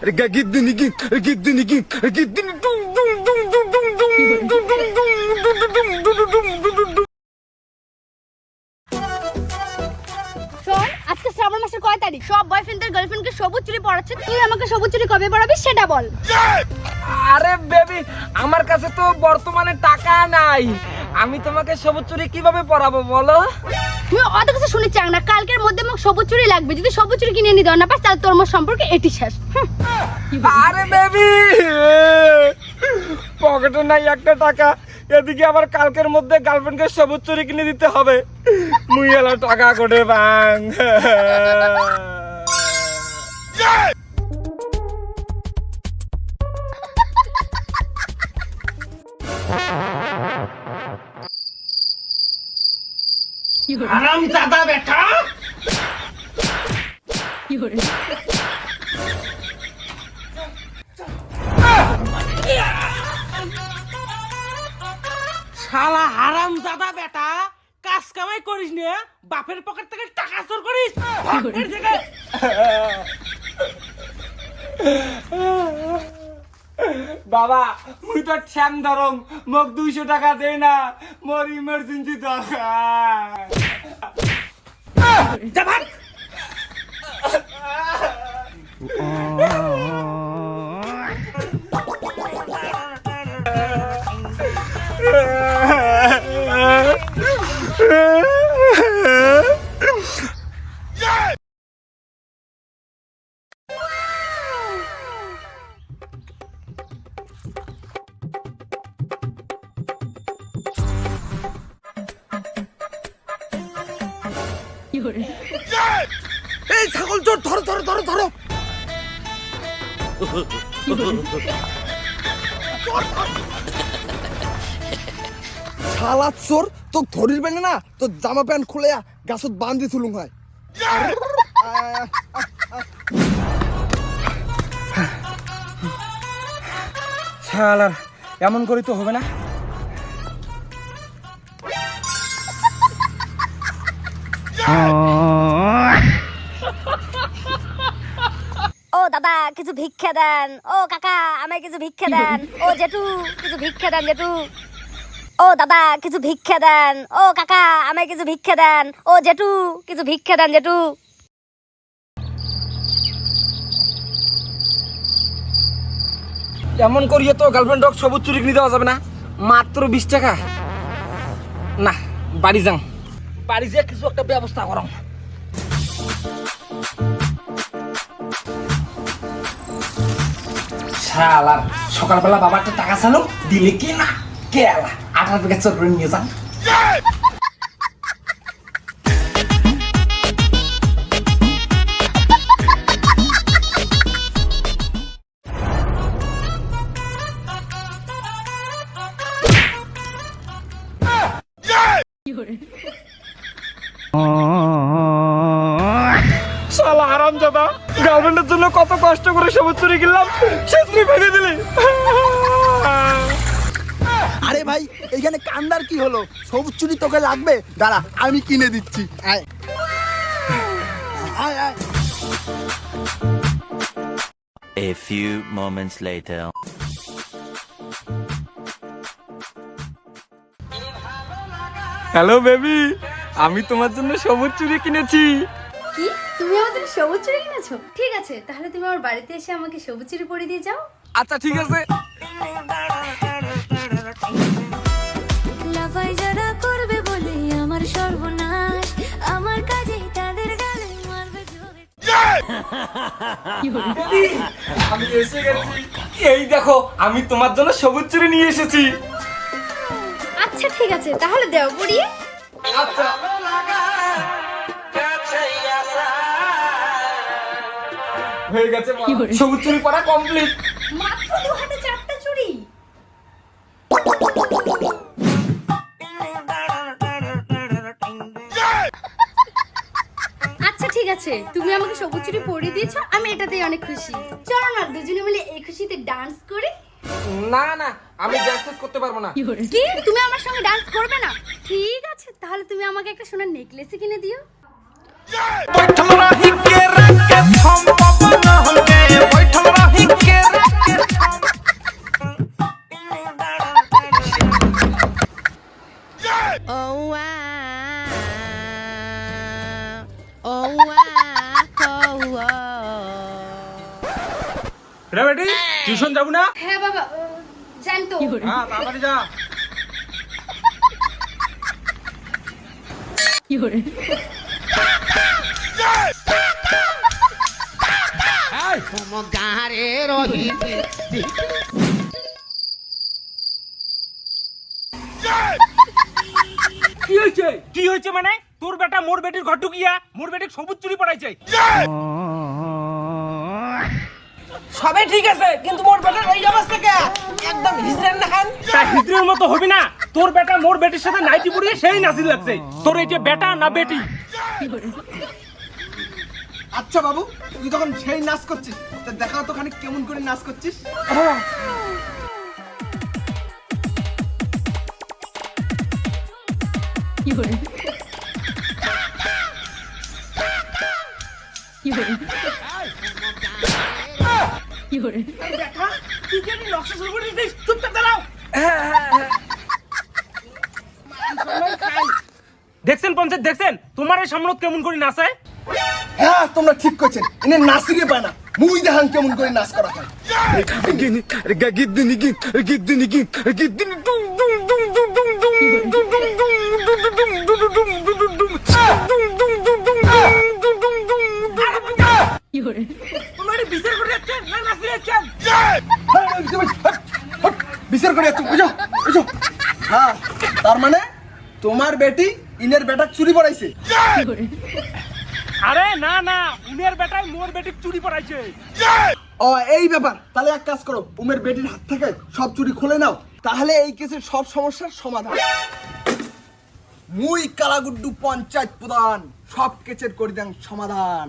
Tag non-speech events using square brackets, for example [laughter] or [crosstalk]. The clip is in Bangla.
গিদ্দিনি গি গিদ্দিনি গি গিদ্দিনি টুং টুং টুং টুং টুং টুং টুং টুং টুং টুং টুং টুং টুং টুং টুং শোন, আজকে শ্রাবণ মাসের কয় তারিখ? সব বয়ফ্রেন্ডদের গার্লফ্রেন্ডকে সবুজ চুরি পড়াচ্ছে তুই আমাকে সবুজ চুরি কবে পড়াবি সেটা বল। আরে বেবি আমার কাছে তো বর্তমানে টাকা নাই। আমি তোমাকে সবুজ চুরি কীভাবে পরাবো বলো? তুমি অত কিছু শুনে চাং না কালকের মধ্যে মোক সবুজ চুরি লাগবে। যদি সবুজ চুরি কিনে নিতে না পাস তাহলে তোর মোর সম্পর্কে এটি শেষ। আরে বেবি! পকেটে নাই একটা টাকা। এদিকে আবার কালকের মধ্যে গার্লফ্রেন্ডকে সবুজ চুরি কিনে দিতে হবে। মুই এলা টাকা করে বাং। [laughs] আরাম দাদা বেটা। শালা হারাম দাদা বেটা কাজ কামাই করিস নে বাপের পকেট থেকে টাকা চোর করিস। বাবা মুই তো ঠ্যাং ধরম মোক দুইশো টাকা দে না মোর ইমার্জেন্সি দরকার। Japan! Ah! এই ছাগল চোর ধরো ধরো ধরো ধরো। শালা চোর তো ধরির বেনে না তো জামা প্যান্ট খুলে গাছত বান্ধি থুলুং হয়। শালার এমন করি তো হবে না। ও দাদা, কিছু ভিক্ষা দেন। ও কাকা, আমায় কিছু ভিক্ষা দেন। ও জেঠু, কিছু ভিক্ষা দেন, জেঠু। ও দাদা, কিছু ভিক্ষা দেন। ও কাকা, আমায় কিছু ভিক্ষা দেন। ও জেঠু, কিছু ভিক্ষা দেন, জেঠু। এমন করিয়ে তো গার্লফ্রেন্ড সবুজ চুরি কিনে দেওয়া যাবে না। মাত্র বিশ টাকা। না, বাড়ি যাও বাড়ি যেয়ে কিছু একটা ব্যবস্থা করো। শালার সকালবেলা বাবা একটা টাকা চালো দিলে কি না? কে আলা? আঠার প্যাকেট চোর করে নিয়ে যান। শালা হারাম দাদা গার্লফ্রেন্ডের জন্য কত কষ্ট করে সবুজ চুরি কিনলাম সে চুরি ভেঙে দিলি। আরে ভাই এইখানে কান্দার কি হলো? সবুজ চুরি তোকে লাগবে? দাঁড়া আমি কিনে দিচ্ছি। আয়। আয় আয়। A few moments later. Hello baby আমি তোমার জন্য সবুজ চুরি কিনেছি। তুমি আমাদের সবুজ চুরি কিনেছো? ঠিক আছে তাহলে তুমি আমার বাড়িতে এসে আমাকে সবুজ চুরি পরিয়ে দিয়ে যাও। আচ্ছা ঠিক আছে। লাফাই যারা করবে বলে আমার সর্বনাশ। আমার কাজে তাদের গালে মারবে জোরে আমি এসে গেছি। এই দেখো আমি তোমার জন্য সবুজ চুরি নিয়ে এসেছি। আচ্ছা ঠিক আছে তাহলে দেও পরিয়ে। আচ্ছা। হয়ে গেছে সবুজ চুরি পরা কমপ্লিট মাত্র দু হাতে চারটা চুড়ি আচ্ছা ঠিক আছে। তুমি আমাকে সবুজ চুরি পরিয়ে দিয়েছ আমি এটাতেই অনেক খুশি। চলো না দুজনে মিলে এই খুশিতে ডান্স করি। না না আমি ডান্স করতে পারব না। কি তুমি আমার সঙ্গে ডান্স করবে না? ঠিক আছে তাহলে তুমি আমাকে একটা সোনার নেকলেসই কিনে দিও। রে? বেটি টিউশন যাব না? হ্যাঁ বাবা যান কি হ্যাঁ, করে হয়েছে? কি হয়েছে মানে? তোর বেটা মোর বেটির ঘর ঢুকিয়া মোর বেটির সবুজ চুরি পড়াইছে। সবে ঠিক আছে কিন্তু মোর বেটার এই অবস্থা কে? একদম হিজড়ের না খান তা হিজড়ের মতো হবি না। তোর বেটা মোর বেটির সাথে নাইটি পরিয়ে সেই নাচি লাগছে। তোর এই যে বেটা না বেটি? আচ্ছা বাবু তুই তখন সেই নাচ করছিস তা দেখাও তো খানিক কেমন করে নাচ করছিস? তুই কি নকশা শুরু করে দিস চুপচাপ দাঁড়াও। দেখছেন পঞ্চায়েত দেখছেন? তোমার এই সামনত কেমন করে নাচায়? হ্যাঁ তোমরা ঠিক করছেন এনে নাসিরে পায় না মুই দেখান কেমন করে নাচ করা হয় বিচার করে বুঝো বুঝো হ্যাঁ তার মানে তোমার বেটি ইনের বেটা চুরি পড়াইছে আরে না না, উমের বেটায় মোর বেটিক চুরি পড়াইছে। ও, এই ব্যাপার। তাহলে এক কাজ করো, উমের বেটির হাত থেকে সব চুরি খুলে নাও, তাহলে এই কেসের সব সমস্যার সমাধান। মুই কালাগুড্ডু পঞ্চায়েত প্রধান, সব কেসের করে দেন সমাধান।